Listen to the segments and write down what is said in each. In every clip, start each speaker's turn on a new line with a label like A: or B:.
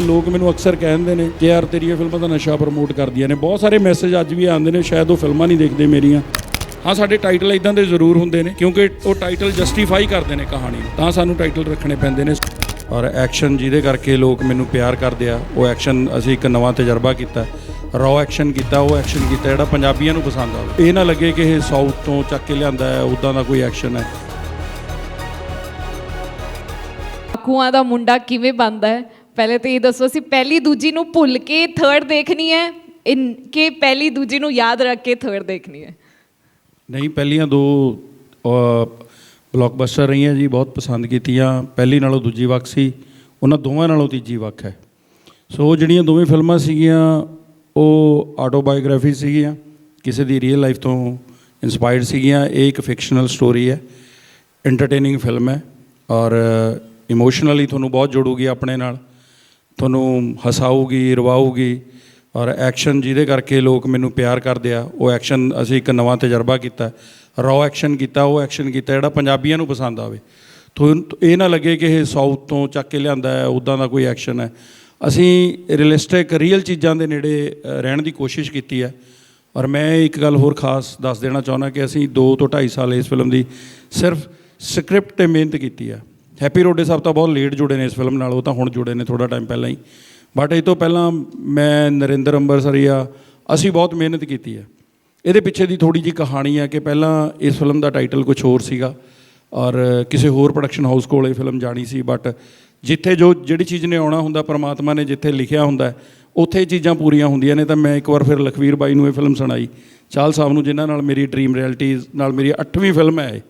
A: ਲੋਕ ਮੈਨੂੰ ਅਕਸਰ ਕਹਿੰਦੇ ਨੇ ਕਿ ਯਾਰ ਤੇਰੀਆਂ ਫਿਲਮਾਂ ਤਾਂ ਨਸ਼ਾ ਪ੍ਰਮੋਟ ਕਰਦੀਆਂ ਨੇ। ਬਹੁਤ ਸਾਰੇ ਮੈਸੇਜ ਅੱਜ ਵੀ ਆਉਂਦੇ ਨੇ ਸ਼ਾਇਦ ਉਹ ਫਿਲਮਾਂ ਨਹੀਂ ਦੇਖਦੇ ਮੇਰੀਆਂ। ਹਾਂ ਸਾਡੇ ਟਾਈਟਲ ਇਦਾਂ ਦੇ ਜ਼ਰੂਰ ਹੁੰਦੇ ਨੇ ਕਿਉਂਕਿ ਉਹ ਟਾਈਟਲ ਜਸਟੀਫਾਈ ਕਰਦੇ ਨੇ ਕਹਾਣੀ ਨੂੰ। ਤਾਂ ਸਾਨੂੰ ਟਾਈਟਲ ਰੱਖਣੇ ਪੈਂਦੇ ਨੇ। ਔਰ ਐਕਸ਼ਨ ਜਿਹਦੇ ਕਰਕੇ ਲੋਕ ਮੈਨੂੰ ਪਿਆਰ ਕਰਦੇ ਆ ਉਹ ਐਕਸ਼ਨ ਅਸੀਂ ਇੱਕ ਨਵਾਂ ਤਜਰਬਾ ਕੀਤਾ। ਰॉ ਐਕਸ਼ਨ ਕੀਤਾ ਉਹ ਐਕਸ਼ਨ ਕੀਤਾ ਜਿਹੜਾ ਪੰਜਾਬੀਆਂ ਨੂੰ ਪਸੰਦ ਆਵੇ ਇਹ ਨਾ ਲੱਗੇ ਕਿ ਇਹ ਸਾਊਥ ਤੋਂ ਚੱਕ ਕੇ ਲਿਆਂਦਾ ਹੈ ਉਦਾਂ ਦਾ ਕੋਈ ਐਕਸ਼ਨ ਹੈ।
B: ਆਖੂਆਂ ਦਾ ਮੁੰਡਾ ਕਿਵੇਂ ਬਣਦਾ ਹੈ? ਪਹਿਲੇ ਤਾਂ ਇਹ ਦੱਸੋ, ਅਸੀਂ ਪਹਿਲੀ ਦੂਜੀ ਨੂੰ ਭੁੱਲ ਕੇ ਥਰਡ ਦੇਖਣੀ ਹੈ, ਇਨ ਕਿ ਪਹਿਲੀ ਦੂਜੀ ਨੂੰ ਯਾਦ ਰੱਖ ਕੇ ਥਰਡ ਦੇਖਣੀ ਹੈ।
A: ਨਹੀਂ, ਪਹਿਲੀਆਂ ਦੋ ਬਲੌਕਬਸਟਰ ਰਹੀਆਂ ਜੀ, ਬਹੁਤ ਪਸੰਦ ਕੀਤੀਆਂ। ਪਹਿਲੀ ਨਾਲੋਂ ਦੂਜੀ ਵੱਖ ਸੀ, ਉਹਨਾਂ ਦੋਵਾਂ ਨਾਲੋਂ ਤੀਜੀ ਵੱਖ ਹੈ। ਸੋ ਜਿਹੜੀਆਂ ਦੋਵੇਂ ਫਿਲਮਾਂ ਸੀਗੀਆਂ, ਉਹ ਆਟੋਬਾਇਓਗ੍ਰਾਫੀ ਸੀਗੀਆਂ, ਕਿਸੇ ਦੀ ਰੀਅਲ ਲਾਈਫ ਤੋਂ ਇਨਸਪਾਇਰਡ ਸੀਗੀਆਂ। ਇਹ ਇੱਕ ਫਿਕਸ਼ਨਲ ਸਟੋਰੀ ਹੈ ਐਂਟਰਟੇਨਿੰਗ ਫਿਲਮ ਹੈ, ਔਰ ਇਮੋਸ਼ਨਲੀ ਤੁਹਾਨੂੰ ਬਹੁਤ ਜੋੜੂਗੀ ਆਪਣੇ ਨਾਲ। ਤੁਹਾਨੂੰ ਹਸਾਊਗੀ, ਰਵਾਊਗੀ ਔਰ ਐਕਸ਼ਨ ਜਿਹਦੇ ਕਰਕੇ ਲੋਕ ਮੈਨੂੰ ਪਿਆਰ ਕਰਦੇ ਆ, ਉਹ ਐਕਸ਼ਨ ਅਸੀਂ ਇੱਕ ਨਵਾਂ ਤਜਰਬਾ ਕੀਤਾ ਰॉ ਐਕਸ਼ਨ ਕੀਤਾ, ਉਹ ਐਕਸ਼ਨ ਕੀਤਾ, ਜਿਹੜਾ ਪੰਜਾਬੀਆਂ ਨੂੰ ਪਸੰਦ ਆਵੇ। ਤੁਹਾਨੂੰ ਇਹ ਨਾ ਲੱਗੇ ਕਿ ਇਹ ਸਾਊਥ ਤੋਂ ਚੱਕ ਕੇ ਲਿਆਂਦਾ ਹੈ ਉਦਾਂ ਦਾ ਕੋਈ ਐਕਸ਼ਨ ਹੈ। ਅਸੀਂ ਰੀਅਲਿਸਟਿਕ ਰੀਅਲ ਚੀਜ਼ਾਂ ਦੇ ਨੇੜੇ ਰਹਿਣ ਦੀ ਕੋਸ਼ਿਸ਼ ਕੀਤੀ ਹੈ। ਔਰ ਮੈਂ ਇੱਕ ਗੱਲ ਹੋਰ ਖਾਸ ਦੱਸ ਦੇਣਾ ਚਾਹੁੰਦਾ ਕਿ ਅਸੀਂ 2 ਤੋਂ 2.5 ਸਾਲ ਇਸ ਫਿਲਮ ਦੀ ਸਿਰਫ ਸਕ੍ਰਿਪਟ ਤੇ ਮਿਹਨਤ ਕੀਤੀ ਆ ਹੈਪੀ ਰੋਡੇ ਸਾਹਿਬ ਤਾਂ ਬਹੁਤ ਲੇਟ ਜੁੜੇ ਨੇ ਇਸ ਫਿਲਮ ਨਾਲ, ਉਹ ਤਾਂ ਹੁਣ ਜੁੜੇ ਨੇ ਥੋੜਾ ਟਾਈਮ ਪਹਿਲਾਂ ਹੀ। ਬਟ ਇਹ ਤੋਂ ਪਹਿਲਾਂ ਮੈਂ ਨਰਿੰਦਰ ਅੰਬਰਸਰੀਆ ਅਸੀਂ ਬਹੁਤ ਮਿਹਨਤ ਕੀਤੀ ਹੈ। ਇਹਦੇ ਪਿੱਛੇ ਦੀ ਥੋੜੀ ਜੀ ਕਹਾਣੀ ਹੈ ਕਿ ਪਹਿਲਾਂ ਇਸ ਫਿਲਮ ਦਾ ਟਾਈਟਲ ਕੁਝ ਹੋਰ ਸੀਗਾ ਔਰ ਕਿਸੇ ਹੋਰ ਪ੍ਰੋਡਕਸ਼ਨ ਹਾਊਸ ਕੋਲ ਇਹ ਫਿਲਮ ਜਾਣੀ ਸੀ ਬਟ ਜਿੱਥੇ ਜੋ ਜਿਹੜੀ ਚੀਜ਼ ਨੇ ਆਉਣਾ ਹੁੰਦਾ, ਪਰਮਾਤਮਾ ਨੇ ਜਿੱਥੇ ਲਿਖਿਆ ਹੁੰਦਾ, ਉੱਥੇ ਇਹ ਚੀਜ਼ਾਂ ਪੂਰੀਆਂ ਹੁੰਦੀਆਂ ਨੇ, ਤਾਂ ਮੈਂ ਇੱਕ ਵਾਰ ਫਿਰ ਲਖਵੀਰ ਬਾਈ ਨੂੰ ਇਹ ਫਿਲਮ ਸੁਣਾਈ। ਚਾਲ ਸਾਹਿਬ ਨੂੰ ਜਿਨ੍ਹਾਂ ਨਾਲ ਮੇਰੀ ਡ੍ਰੀਮ ਰਿਐਲਿਟੀਜ਼ ਨਾਲ ਮੇਰੀ 8ਵੀਂ ਫਿਲਮ ਹੈ ਇਹ।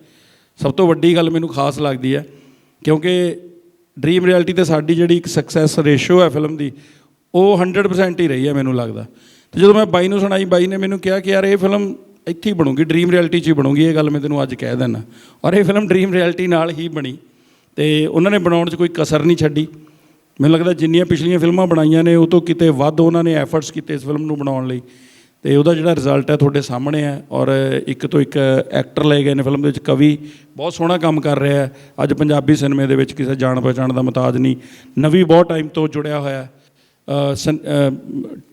A: ਸਭ ਤੋਂ ਵੱਡੀ ਗੱਲ ਮੈਨੂੰ ਖਾਸ ਲੱਗਦੀ ਹੈ ਕਿਉਂਕਿ ਡ੍ਰੀਮ ਰਿਐਲਿਟੀ ਤੇ ਸਾਡੀ ਜਿਹੜੀ ਇੱਕ ਸਕਸੈਸ ਰੇਸ਼ੋ ਹੈ ਫਿਲਮ ਦੀ, ਉਹ 100% ਹੀ ਰਹੀ ਹੈ ਮੈਨੂੰ ਲੱਗਦਾ। ਤੇ ਜਦੋਂ ਮੈਂ ਬਾਈ ਨੂੰ ਸੁਣਾਈ, ਬਾਈ ਨੇ ਮੈਨੂੰ ਕਿਹਾ ਕਿ ਯਾਰ ਇਹ ਫਿਲਮ ਇੱਥੇ ਹੀ ਬਣੂਗੀ ਡ੍ਰੀਮ ਰਿਐਲਿਟੀ 'ਚ ਹੀ ਬਣੂਗੀ, ਇਹ ਗੱਲ ਮੈਂ ਤੈਨੂੰ ਅੱਜ ਕਹਿ ਦਿੰਦਾ। ਔਰ ਇਹ ਫਿਲਮ ਡ੍ਰੀਮ ਰਿਐਲਿਟੀ ਨਾਲ ਹੀ ਬਣੀ। ਤੇ ਉਹਨਾਂ ਨੇ ਬਣਾਉਣ 'ਚ ਕੋਈ ਕਸਰ ਨਹੀਂ ਛੱਡੀ। ਮੈਨੂੰ ਲੱਗਦਾ ਜਿੰਨੀਆਂ ਪਿਛਲੀਆਂ ਫਿਲਮਾਂ ਬਣਾਈਆਂ ਨੇ, ਉਹ ਤੋਂ ਕਿਤੇ ਵੱਧ ਉਹਨਾਂ ਨੇ ਐਫਰਟਸ ਕੀਤੇ ਇਸ ਫਿਲਮ ਨੂੰ ਬਣਾਉਣ ਲਈ। ਤੇ ਉਹਦਾ ਜਿਹੜਾ ਰਿਜ਼ਲਟ ਹੈ ਤੁਹਾਡੇ ਸਾਹਮਣੇ ਹੈ ਔਰ ਇੱਕ ਤੋਂ ਇੱਕ ਐਕਟਰ ਲਏ ਗਏ ਨੇ ਫਿਲਮ ਦੇ ਵਿੱਚ, ਕਵੀ ਬਹੁਤ ਸੋਹਣਾ ਕੰਮ ਕਰ ਰਿਹਾ ਹੈ। ਅੱਜ ਪੰਜਾਬੀ ਸਿਨੇਮੇ ਦੇ ਵਿੱਚ ਕਿਸੇ ਜਾਣ ਪਛਾਣ ਦਾ ਮਤਾਜ ਨਹੀਂ। ਨਵੀ ਬਹੁਤ ਟਾਈਮ ਤੋਂ ਜੁੜਿਆ ਹੋਇਆ ਹੈ।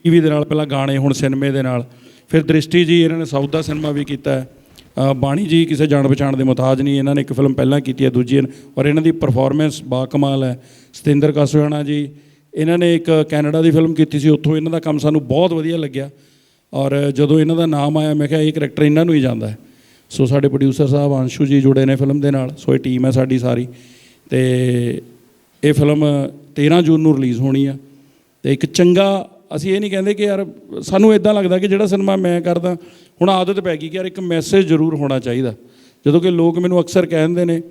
A: ਟੀਵੀ ਦੇ ਨਾਲ ਪਹਿਲਾਂ ਗਾਣੇ, ਹੁਣ ਸਿਨੇਮੇ ਦੇ ਨਾਲ। ਫਿਰ ਦ੍ਰਿਸ਼ਟੀ ਜੀ, ਇਹਨਾਂ ਨੇ ਸਾਊਥ ਦਾ ਸਿਨੇਮਾ ਵੀ ਕੀਤਾ ਹੈ। ਬਾਣੀ ਜੀ ਕਿਸੇ ਜਾਣ ਪਛਾਣ ਦੇ ਮੁਤਾਜ ਨਹੀਂ, ਇਹਨਾਂ ਨੇ ਇੱਕ ਫਿਲਮ ਪਹਿਲਾਂ ਕੀਤੀ ਹੈ, ਦੂਜੀ ਔਰ ਇਹਨਾਂ ਦੀ ਪਰਫਾਰਮੈਂਸ ਬਾ ਕਮਾਲ ਹੈ। ਸਤਿੰਦਰ ਕਾਸੋਆਣਾ ਜੀ, ਇਹਨਾਂ ਨੇ ਇੱਕ ਕੈਨੇਡਾ ਦੀ ਫਿਲਮ ਕੀਤੀ ਸੀ, ਉੱਥੋਂ ਇਹਨਾਂ ਦਾ ਕੰਮ ਸਾਨੂੰ ਬਹੁਤ ਵਧੀਆ ਲੱਗਿਆ। ਔਰ ਜਦੋਂ ਇਹਨਾਂ ਦਾ ਨਾਮ ਆਇਆ, ਮੈਂ ਕਿਹਾ ਇਹ ਕਰੈਕਟਰ ਇਹਨਾਂ ਨੂੰ ਹੀ ਜਾਂਦਾ ਹੈ। ਸੋ ਸਾਡੇ ਪ੍ਰੋਡਿਊਸਰ ਸਾਹਿਬ ਅੰਸ਼ੂ ਜੀ ਜੁੜੇ ਨੇ ਫਿਲਮ ਦੇ ਨਾਲ ਸੋ ਇਹ ਟੀਮ ਹੈ ਸਾਡੀ ਸਾਰੀ। ਤੇ ਇਹ ਫਿਲਮ 13 ਜੂਨ ਨੂੰ ਰਿਲੀਜ਼ ਹੋਣੀ ਆ। ਤੇ ਇੱਕ ਚੰਗਾ, ਅਸੀਂ ਇਹ ਨਹੀਂ ਕਹਿੰਦੇ ਕਿ ਯਾਰ ਸਾਨੂੰ ਇਦਾਂ ਲੱਗਦਾ ਕਿ ਜਿਹੜਾ ਸਿਨੇਮਾ ਮੈਂ ਕਰਦਾ, ਹੁਣ ਆਦਤ ਪੈ ਗਈ ਕਿ ਯਾਰ ਇੱਕ ਮੈਸੇਜ ਜ਼ਰੂਰ ਹੋਣਾ ਚਾਹੀਦਾ। ਜਦੋਂ ਕਿ ਲੋਕ ਮੈਨੂੰ ਅਕਸਰ ਕਹਿੰਦੇ ਨੇ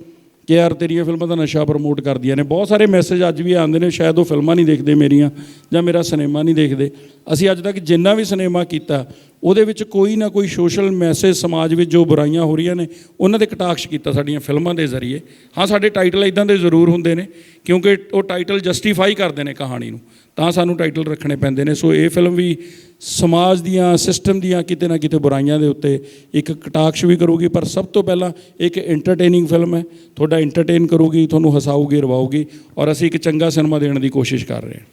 A: ਕਿ ਯਾਰ ਤੇਰੀਆਂ ਫਿਲਮਾਂ ਦਾ ਨਸ਼ਾ ਪ੍ਰਮੋਟ ਕਰਦੀਆਂ ਨੇ। ਬਹੁਤ ਸਾਰੇ ਮੈਸੇਜ ਅੱਜ ਵੀ ਆਉਂਦੇ ਨੇ, ਸ਼ਾਇਦ ਉਹ ਫਿਲਮਾਂ ਨਹੀਂ ਦੇਖਦੇ ਮੇਰੀਆਂ ਜਾਂ ਮੇਰਾ ਸਿਨੇਮਾ ਨਹੀਂ ਦੇਖਦੇ। ਅਸੀਂ ਅੱਜ ਤੱਕ ਜਿੰਨਾ ਵੀ ਸਿਨੇਮਾ ਕੀਤਾ, ਉਹਦੇ ਵਿੱਚ ਕੋਈ ਨਾ ਕੋਈ ਸੋਸ਼ਲ ਮੈਸੇਜ ਸਮਾਜ ਵਿੱਚ ਜੋ ਬੁਰਾਈਆਂ ਹੋ ਰਹੀਆਂ ਨੇ, ਉਹਨਾਂ ਦੇ ਕਟਾਕਸ਼ ਕੀਤਾ ਸਾਡੀਆਂ ਫਿਲਮਾਂ ਦੇ ਜ਼ਰੀਏ। ਹਾਂ, ਸਾਡੇ ਟਾਈਟਲ ਇਦਾਂ ਦੇ ਜ਼ਰੂਰ ਹੁੰਦੇ ਨੇ, ਕਿਉਂਕਿ ਉਹ ਟਾਈਟਲ ਜਸਟੀਫਾਈ ਕਰਦੇ ਨੇ ਕਹਾਣੀ ਨੂੰ। ਤਾਂ ਸਾਨੂੰ ਟਾਈਟਲ ਰੱਖਣੇ ਪੈਂਦੇ ਨੇ। ਸੋ ਇਹ ਫਿਲਮ ਵੀ ਸਮਾਜ ਦੀਆਂ ਸਿਸਟਮ ਦੀਆਂ ਕਿਤੇ ਨਾ ਕਿਤੇ ਬੁਰਾਈਆਂ ਦੇ ਉੱਤੇ ਇੱਕ ਕਟਾਕਸ਼ ਵੀ ਕਰੂਗੀ, ਪਰ ਸਭ ਤੋਂ ਪਹਿਲਾਂ ਇੱਕ ਐਂਟਰਟੇਨਿੰਗ ਫਿਲਮ ਹੈ। ਤੁਹਾਡਾ ਐਂਟਰਟੇਨ ਕਰੂਗੀ, ਤੁਹਾਨੂੰ ਹਸਾਊਗੀ, ਰਵਾਊਗੀ ਔਰ ਅਸੀਂ ਇੱਕ ਚੰਗਾ ਸਿਨੇਮਾ ਦੇਣ ਦੀ ਕੋਸ਼ਿਸ਼ ਕਰ ਰਹੇ ਹਾਂ।